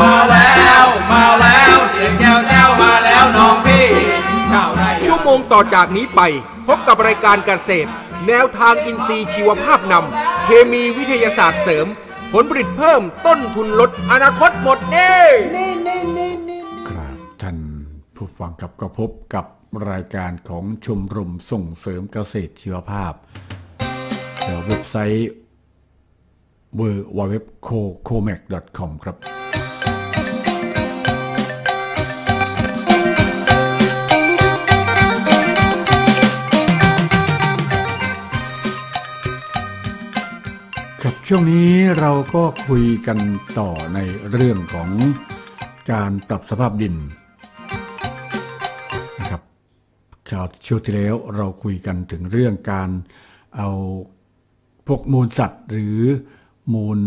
มาแล้วมาแล้วเสียงแก้วแก้วมาแล้วน้องพี่ชาวไร่ชั่วโมงต่อจากนี้ไป พบกับรายการเกษตร แนวทางอินทรีย์ชีวภาพนำเคมีวิทยาศาสตร์เสริม ผลผลิตเพิ่มต้นทุนลดอนาคตหมดเน่ครับท่านผู้ฟังครับก็พบกับรายการของชมรมส่งเสริมเกษตรชีวภาพเดี๋ยวเว็บไซต์ w w w c o c o m a c c o m ครับครับช่วงนี้เราก็คุยกันต่อในเรื่องของการปรับสภาพดินนะครับคราวช่วงที่แล้วเราคุยกันถึงเรื่องการเอาพวกมูลสัตว์หรือ มูล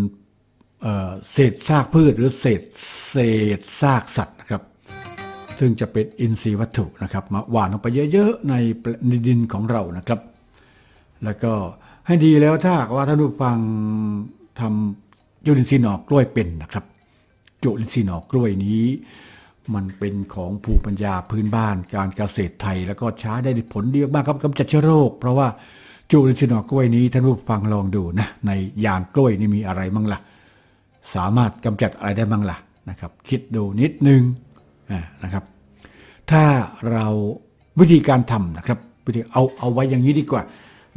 เเศษซากพืชหรือเศษเศษซากสัตว์นะครับ ซึ่งจะเป็นอินทรีย์วัตถุนะครับ มาหว่านลงไปเยอะๆในในดินของเรานะครับ แล้วก็ให้ดีแล้วถ้าว่าท่านผู้ฟังทำจุลินทรีย์หน่อกล้วยเป็นนะครับ จุลินทรีย์หน่อกล้วยนี้ มันเป็นของภูมิปัญญาพื้นบ้านการเกษตรไทย แล้วก็ใช้ได้ผลดีมากครับกำจัดเชื้อโรค เพราะว่า จุลินทรีย์หน่อกล้วยนี้ท่านผู้ฟังลองดูนะในยางกล้วยนี่มีอะไรบ้างล่ะ สามารถกำจัดอะไรได้บ้างล่ะนะครับ คิดดูนิดนึงนะครับ ถ้าเราวิธีการทำนะครับวิธีเอาเอาไว้อย่างนี้ดีกว่า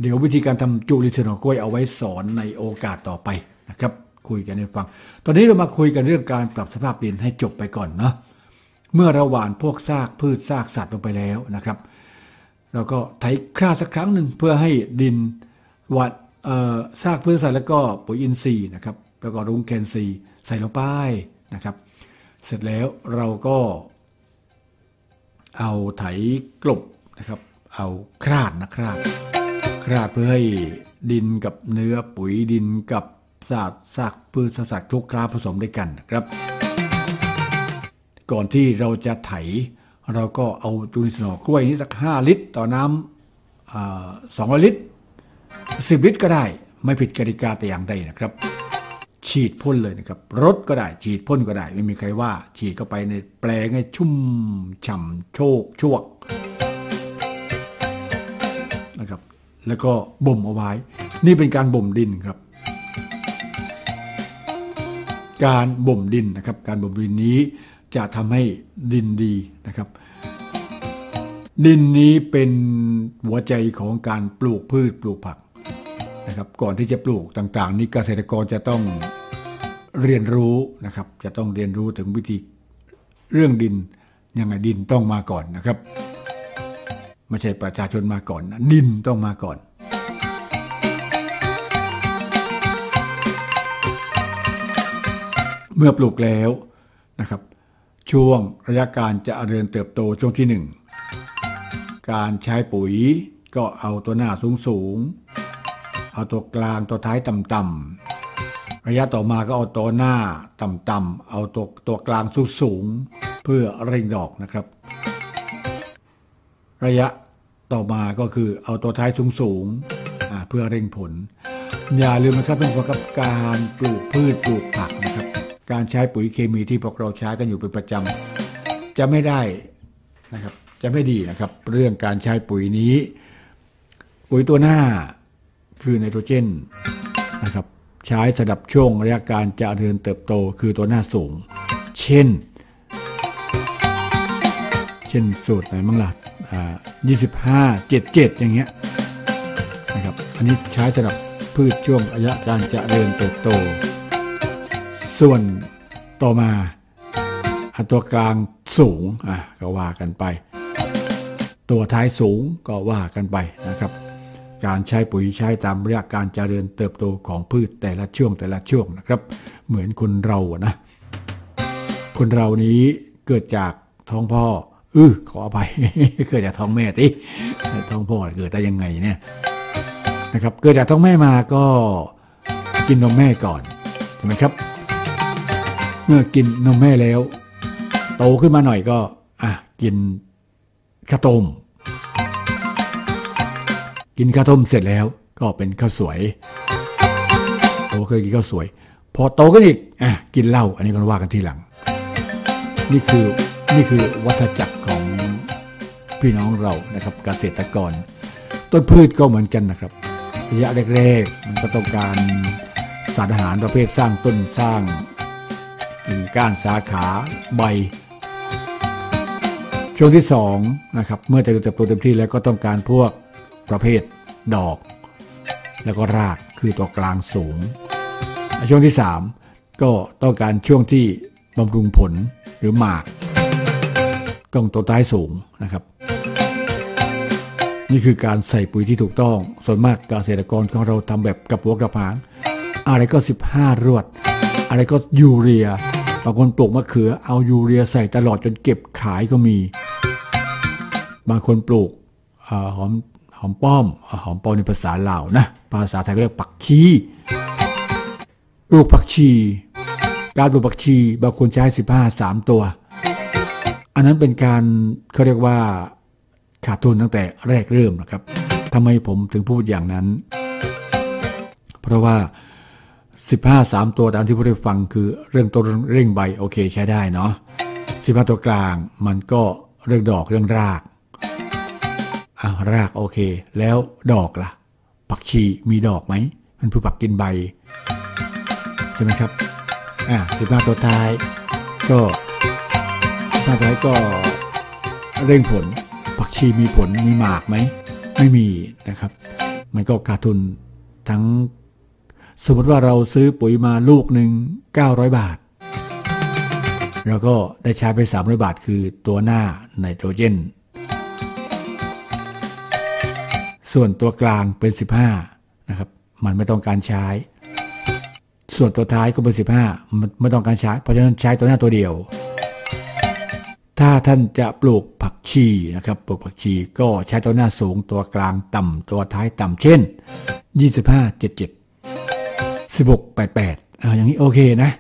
เดี๋ยววิธีการทำจุลินทรีย์หน่อกล้วยเอาไว้สอนในโอกาสต่อไปนะครับ คุยกันให้ฟัง ตอนนี้เรามาคุยกันเรื่องการปรับสภาพดินให้จบไปก่อนเนาะเมื่อเราหว่านพวกซากพืชซากสัตว์ลงไปแล้วนะครับ แล้วก็ไถคราสักครั้งหนึ่งเพื่อให้ดินหวัดซากพืชสัตว์แล้วก็ปุ๋ยอินทรีย์นะครับ แล้วก็รุ้งแคนซีใส่ลงไปนะครับ เสร็จแล้วเราก็เอาไถกลบนะครับ เอาคราดนะคราดคราดเพื่อให้ดินกับเนื้อปุ๋ยดินกับซากซากพืชสัตว์คลุกคล้าผสมด้วยกันนะครับ ก่อนที่เราจะไถ เราก็เอาจุลินทรีย์หน่อกล้วยนี้สัก 5 ลิตร ต่อน้ำสองลิตร 10 ลิตรก็ได้ ไม่ผิดกติกาแต่อย่างใดนะครับ ฉีดพ่นเลยนะครับรดก็ได้ ฉีดพ่นก็ได้ ไม่มีใครว่า ฉีดเข้าไปในแปลงให้ชุ่มฉ่ำโชกช่วกนะครับ แล้วก็บ่มเอาไว้ นี่เป็นการบ่มดินครับ การบ่มดินนะครับ การบ่มดินนี้ จะทำให้ดินดีนะครับ ดินนี้เป็นหัวใจของการปลูกพืชปลูกผักนะครับก่อนที่จะปลูกต่างๆ นี้เกษตรกรจะต้องเรียนรู้นะครับ จะต้องเรียนรู้ถึงวิธีเรื่องดินยังไงดินต้องมาก่อนนะครับไม่ใช่ประชาชนมาก่อนนะดินต้องมาก่อน เมื่อปลูกแล้วนะครับ ช่วงระยะการจะเริญเติบโตช่วงที่หนึ่งการใช้ปุ๋ยก็เอาตัวหน้าสูงสูง เอาตัวกลางตัวท้ายต่ำๆ ระยะต่อมาก็เอาตัวหน้าต่ำๆ เอาตัวตัวกลางสูงสูงเพื่อเร่งดอกนะครับ ระยะต่อมาก็คือเอาตัวท้ายสูงสูงเพื่อเร่งผล อย่าลืมนะครับเป็นประกับการปลูกพืชปลูกผักนะครับ การใช้ปุ๋ยเคมีที่พวกเราใช้กันอยู่เป็นประจำจะไม่ได้นะครับจะไม่ดีนะครับ เรื่องการใช้ปุ๋ยนี้ ปุ๋ยตัวหน้าคือไนโตรเจนนะครับใช้สำหรับช่วงระยะการเจริญเติบโตคือตัวหน้าสูง เช่น เช่นสูตรไหนบ้างล่ะอ่า25 77อย่างเงี้ยนะครับอันนี้ใช้สำหรับพืชช่วงระยะการเจริญเติบโต ส่วนต่อมาอันตัวกลางสูงอะก็ว่ากันไป ตัวท้ายสูงก็ว่ากันไปนะครับ การใช้ปุ๋ยใช้ตามระยะการเจริญเติบโตของพืชแต่ละช่วงแต่ละช่วงนะครับ เหมือนคนเราอะนะคนเรานี้เกิดจากท้องพ่ออือขออภัยเกิดจากท้องแม่ติท้องพ่อเกิดได้ยังไงเนี่ยนะครับ เกิดจากท้องแม่มาก็กินนมแม่ก่อนใช่ไหมครับ เมื่อกินนมแม่แล้ว โตขึ้นมาหน่อยก็อะกินข้าวต้ม กินข้าวต้มเสร็จแล้วก็เป็นข้าวสวย โตเคยกินข้าวสวย พอโตขึ้นอีกอะกินเหล้าอันนี้ก็ว่ากันทีหลัง นี่คือนี่คือวัฏจักรของพี่น้องเรานะครับเกษตรกร ต้นพืชก็เหมือนกันนะครับระยะแรกๆมันก็ต้องการสารอาหารประเภทสร้างต้นสร้าง กิ่งก้านสาขาใบ ช่วงที่2นะครับเมื่อเจะเติบโตเต็มที่แล้วก็ต้องการพวกประเภทดอก แล้วก็รากคือตัวกลางสูง ช่วงที่ 3 ก็ต้องการช่วงที่บำรุงผลหรือหมากต้องตัวท้ายสูงนะครับ นี่คือการใส่ปุ๋ยที่ถูกต้อง ส่วนมากเกษตรกรของเราทำแบบกระปัวกระพาง อะไรก็ 15 รวด อะไรก็ยูเรีย บางคนปลูกมะเขือเอายูเรียใส่ตลอดจนเก็บขายก็มี บางคนปลูกอหอมหอมป้อมอหอมป้อมในภาษาลาวนะภาษาไทยก็เรียกปักชีปลูกผักชี การปลูกผักชีบางคนใช้15 3ตัว อันนั้นเป็นการเขาเรียกว่าขาดทุนตั้งแต่แรกเริ่มนะครับทำไมผมถึงพูดอย่างนั้น เพราะว่า 15 3 ตัวตามที่ผู้ได้ฟังคือเรื่องต้นเร่งใบโอเคใช้ได้เนาะ15 ตัวกลางมันก็เรื่องดอกเรื่องรากอะรากโอเค แล้วดอกล่ะ ผักชีมีดอกไหม มันคือผักกินใบ ใช่ไหมครับ อะ15 ตัวท้าย ก็ตัวท้ายก็ เร่งผล ผักชีมีผลมีหมากไหม ไม่มีนะครับ มันก็ขาดทุนทั้ง สมมติว่าเราซื้อปุ๋ยมาลูกหนึ่ง900 บาท แล้วก็ได้ใช้ไป 300 บาทคือตัวหน้าไนโตรเจน ส่วนตัวกลางเป็น 15นะครับมันไม่ต้องการใช้ ส่วนตัวท้ายก็เป็น 15 มันไม่ต้องการใช้ เพราะฉะนั้นใช้ตัวหน้าตัวเดียว ถ้าท่านจะปลูกผักชีนะครับปลูกผักชีก็ใช้ตัวหน้าสูงตัวกลางต่ำตัวท้ายต่ำเช่น 25 77 16 88อ่าอย่างนี้โอเคนะ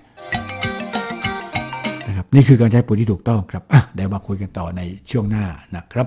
นะครับนี่คือการใช้ปุ๋ยที่ถูกต้องครับอะเดี๋ยวมาคุยกันต่อในช่วงหน้านะครับ